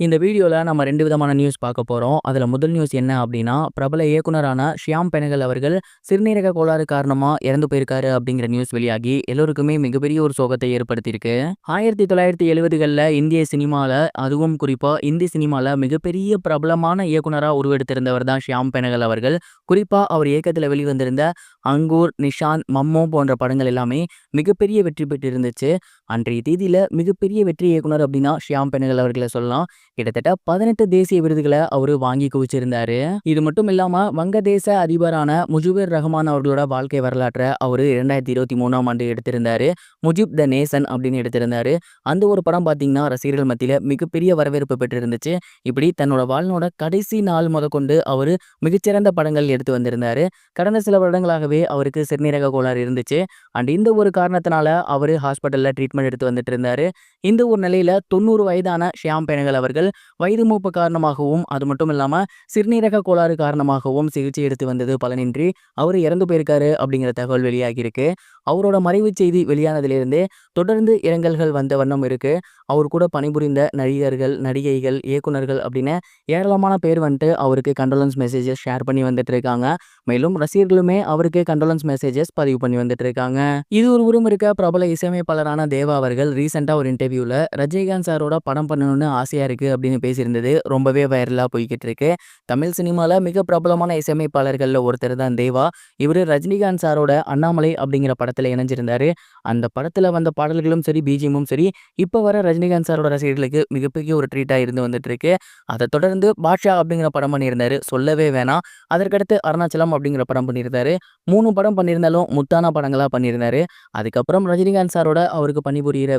இந்த வீடியோவில் நம்ம ரெண்டு விதமான நியூஸ் பார்க்க போகிறோம் அதில் முதல் நியூஸ் என்ன அப்படின்னா பிரபல இயக்குனரான ஷியாம் பெனகல் அவர்கள் சிறுநீரக கோளாறு காரணமாக இறந்து போயிருக்காரு அப்படிங்கிற நியூஸ் வெளியாகி எல்லோருக்குமே மிகப்பெரிய ஒரு சோகத்தை ஏற்படுத்தியிருக்கு. ஆயிரத்தி தொள்ளாயிரத்தி எழுபதுகளில் இந்திய சினிமாவில் அதுவும் குறிப்பாக இந்தி சினிமாவில் மிகப்பெரிய பிரபலமான இயக்குனராக உருவெடுத்திருந்தவர் தான் ஷியாம் பெனகல் அவர்கள். குறிப்பாக அவர் இயக்கத்தில் வெளிவந்திருந்த அங்கூர் நிஷாந்த் மம்மோ போன்ற படங்கள் எல்லாமே மிகப்பெரிய வெற்றி பெற்றிருந்துச்சு. அன்றைய தேதியில் மிகப்பெரிய வெற்றி இயக்குனர் அப்படின்னா ஷியாம் பெனகல் அவர்களை சொல்லலாம். கிட்டத்தட்ட பதினெட்டு தேசிய விருதுகளை அவர் வாங்கி குவிச்சிருந்தாரு. இது மட்டும் இல்லாம வங்கதேச அதிபரான முஜிபுர் ரஹ்மான் அவர்களோட வாழ்க்கை வரலாற்றை அவர் இரண்டாயிரத்தி இருபத்தி மூணாம் ஆண்டு எடுத்திருந்தாரு. முஜிப் த நேசன் அப்படின்னு எடுத்திருந்தாரு. அந்த ஒரு படம் பார்த்தீங்கன்னா ரசிகர்கள் மத்தியில மிகப்பெரிய வரவேற்பு பெற்றிருந்துச்சு. இப்படி தன்னோட வாழ்நோட கடைசி நாள் முதற்கொண்டு அவர் மிகச்சிறந்த படங்கள் எடுத்து வந்திருந்தாரு. கடந்த சில வருடங்களாகவே அவருக்கு சிறுநீரக கோளாறு இருந்துச்சு. அண்ட் இந்த ஒரு காரணத்தினால அவர் ஹாஸ்பிட்டலில் ட்ரீட்மெண்ட் எடுத்து வந்துட்டு இருந்தாரு. இந்த ஒரு நிலையில தொண்ணூறு வயதான ஷியாம் பெனகல் அவர்கள் வயது மூப்பு காரணமாகவும் அது மட்டும் இல்லாமல் சிறுநீரக கோளாறு காரணமாகவும் சிகிச்சை எடுத்து வந்தது பலனின்றி அவர் இறந்து போயிருக்காரு அப்படிங்கிற தகவல் வெளியாகியிருக்கு. அவரோட மறைவு செய்தி வெளியானதிலிருந்தே தொடர்ந்து இரங்கல்கள் வந்த வண்ணம் இருக்கு. அவர் கூட பணிபுரிந்த நடிகர்கள் நடிகைகள் இயக்குனர்கள் அப்படின்னு ஏராளமான பேர் வந்துட்டு அவருக்கு கண்டோலன்ஸ் மெசேஜஸ் ஷேர் பண்ணி வந்துட்டு இருக்காங்க மேலும் ரசிகர்களுமே அவருக்கு கண்டோலன்ஸ் மெசேஜஸ் பதிவு பண்ணி வந்துட்டு இருக்காங்க இது ஒரு உருவம் இருக்க பிரபல இசையமைப்பாளரான தேவா அவர்கள் ரீசெண்டாக ஒரு இன்டர்வியூவில் ரஜினிகாந்த் சாரோட படம் பண்ணணும்னு ஆசையாக இருக்குது அப்படின்னு பேசியிருந்தது. ரொம்பவே வைரலாக போய்கிட்டு இருக்கு தமிழ் சினிமாவில் மிக பிரபலமான இசையமைப்பாளர்களில் ஒருத்தர் தான் தேவா. இவர் ரஜினிகாந்த் சாரோட அண்ணாமலை அப்படிங்கிற படத்தில் இணைஞ்சிருந்தாரு. அந்த படத்தில் வந்த பாடல்களும் சரி பிஜிஎம்மும் சரி இப்போ வர ரஜினிகாந்த் சாரோட ரசிகர்களுக்கு மிகப்பெரிய ஒரு ட்ரீட்டாக இருந்து வந்துட்டு இருக்கு அதை தொடர்ந்து பாட்ஷா அப்படிங்கிற படம் பண்ணியிருந்தார். சொல்லவே வேணாம். அதற்கடுத்து அருணாச்சலம் அப்படிங்கிற படம் பண்ணியிருந்தாரு. மூணு படம் பண்ணியிருந்தாலும் முத்தான படங்களாக பண்ணியிருந்தாரு. அதுக்கப்புறம் ரஜினிகாந்த் சாரோட அவருக்கு பணிபுரிகிற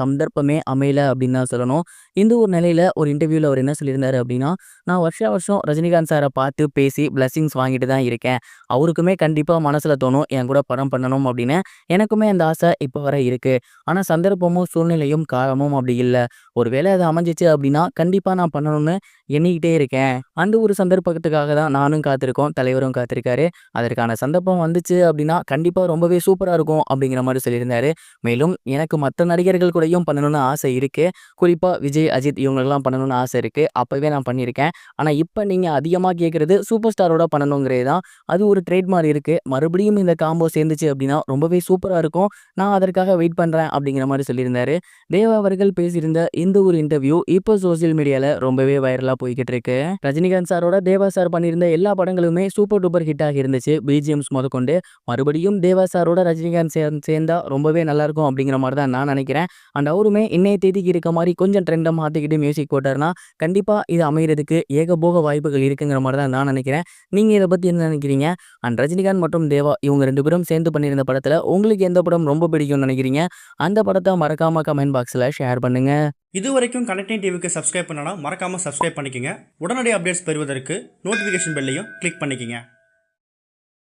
சந்தர்ப்பமே அமையல அப்படின்னு தான் சொல்லணும். இந்த ஒரு நிலையில் ஒரு இன்டர்வியூவில் அவர் என்ன சொல்லியிருந்தாரு அப்படின்னா நான் வருஷா வருஷம் ரஜினிகாந்த் சாரை பார்த்து பேசி பிளஸ்ஸிங்ஸ் வாங்கிட்டு தான் இருக்கேன். அவருக்குமே கண்டிப்பாக மனசில் தோணும் என் கூட படம் பண்ணணும் அப்படின்னு. எனக்குமே அந்த ஆசை இப்போ வர இருக்குது ஆனால் சந்தர்ப்பமும் சூழ்நிலையும் காலமும் அப்படி இல்லை. ஒருவேளை அது அமைஞ்சிச்சு அப்படின்னா கண்டிப்பாக நான் பண்ணணும்னு எண்ணிக்கிட்டே இருக்கேன். அந்த ஒரு சந்தர்ப்பத்துக்காக தான் நானும் காத்திருக்கோம் தலைவரும் காத்திருக்காரு. அதற்கான சந்தர்ப்பம் வந்துச்சு அப்படின்னா கண்டிப்பாக ரொம்பவே சூப்பராக இருக்கும் அப்படிங்கிற மாதிரி சொல்லியிருந்தாரு. மேலும் எனக்கு மற்ற நடிகர்கள் கூடயும் பண்ணணும்னு ஆசை இருக்குது குறிப்பாக விஜய் அஜித் இவங்களெல்லாம் பண்ணணும்னு ஆசை இருக்குது அப்போவே நான் பண்ணியிருக்கேன். ஆனால் இப்போ நீங்கள் அதிகமாக கேட்குறது சூப்பர் ஸ்டாரோட பண்ணணுங்கிறது தான். அது ஒரு ட்ரேட்மார்க் இருக்குது மறுபடியும் இந்த காம்போ சேர்ந்துச்சு அப்படின்னா ரொம்பவே சூப்பராக இருக்கும். நான் அதற்காக வெயிட் பண்ணுறேன் அப்படிங்கிற மாதிரி சொல்லியிருந்தார். தேவா அவர்கள் பேசியிருந்த இந்த ஒரு இன்டர்வியூ இப்போ சோசியல் மீடியாவில் ரொம்பவே வைரலாக போய்கிட்டு இருக்கு ரஜினிகாந்த் சாரோட தேவா சார் பண்ணியிருந்த எல்லா படங்களுமே சூப்பர் டூப்பர் ஹிட்டாக இருந்துச்சு. பிஜிஎம்ஸ் முதற்கொண்டு. மறுபடியும் தேவா சாரோட ரஜினிகாந்த் சே சேர்ந்தா ரொம்பவே நல்லாயிருக்கும் அப்படிங்கிற மாதிரி தான் நான் நினைக்கிறேன். அண்ட் அவருமே இன்னைய தேதிக்கு இருக்க மாதிரி கொஞ்சம் ட்ரெண்டை மாற்றிக்கிட்டு மியூசிக் போட்டார்னா கண்டிப்பாக இது அமைகிறதுக்கு ஏகபோக வாய்ப்புகள் இருக்குங்கிற மாதிரி தான் நான் நினைக்கிறேன். நீங்கள் இதை பற்றி என்ன நினைக்கிறீங்க? அண்ட் ரஜினிகாந்த் மற்றும் தேவா இவங்க ரெண்டு பேரும் சேர்ந்து பண்ணியிருந்த படத்தில் உங்களுக்கு எந்த படம் ரொம்ப பிடிக்கும்னு நினைக்கிறீங்க? அந்த படத்தை மறக்காமல் கமெண்ட் பாக்ஸில் ஷேர் பண்ணுங்கள் இது வரைக்கும் கனெக்டிங் டிவிக்கு சப்ஸ்கிரைப் பண்ணனா மறக்காமல் சப்ஸ்கிரைப் பண்ணிக்கோங்க. உடனடி அப்டேட்ஸ் பெறுவதற்கு நோட்டிஃபிகேஷன் பெல்லையும் கிளிக் பண்ணிக்கோங்க.